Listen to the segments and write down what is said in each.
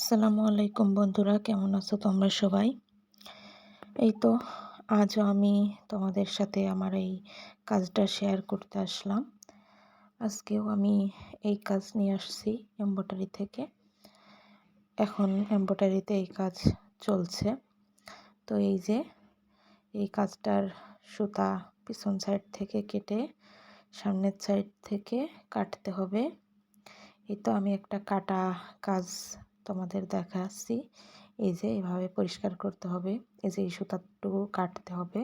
আসসালামু আলাইকুম বন্ধুরা, কেমন আছো তোমরা সবাই? এই তো, আজও আমি তোমাদের সাথে আমার এই কাজটা শেয়ার করতে আসলাম। আজকেও আমি এই কাজ নিয়ে আসছি এম্ব্রয়ডারি থেকে। এখন এম্ব্রয়ডারিতে এই কাজ চলছে। তো এই যে, এই কাজটার সুতা পিছন সাইড থেকে কেটে, সামনের সাইড থেকে কাটতে হবে। এই তো আমি একটা কাটা কাজ তোমাদের দেখাচ্ছি। এই যে এভাবে পরিষ্কার করতে হবে। এই যে এই সুতারটুকু কাটতে হবে।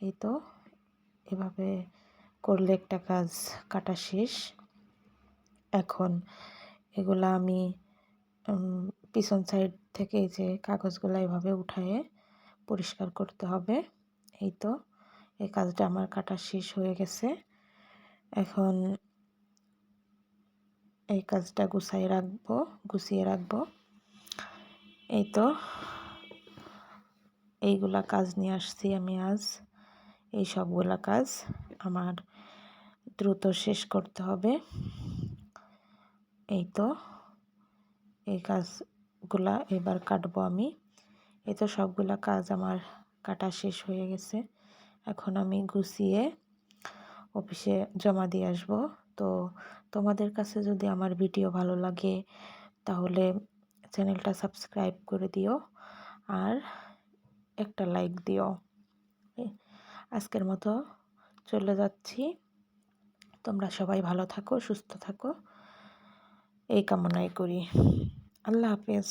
এই তো এভাবে করলে একটা কাজ কাটা শেষ। এখন এগুলা আমি পিছন সাইড থেকে এই যে কাগজগুলো এভাবে উঠায়ে পরিষ্কার করতে হবে। এই তো এই কাজটা আমার কাটা শেষ হয়ে গেছে। এখন এই কাজটা গুছাই রাখব, গুছিয়ে রাখব। এই তো, এইগুলা কাজ নিয়ে আসছি আমি আজ। এই সবগুলা কাজ আমার দ্রুত শেষ করতে হবে। এই তো, এই কাজগুলা এবার কাটবো আমি। এই তো সবগুলা কাজ আমার কাটা শেষ হয়ে গেছে। এখন আমি গুছিয়ে অফিসে জমা দিয়ে আসব। তো তোমাদের কাছে যদি আমার ভিডিও ভালো লাগে, তাহলে চ্যানেলটা সাবস্ক্রাইব করে দিও আর একটা লাইক দিও। আজকের মতো চলে যাচ্ছি। তোমরা সবাই ভালো থাকো, সুস্থ থাকো। এই কামনাই করি। আল্লাহ হাফেজ।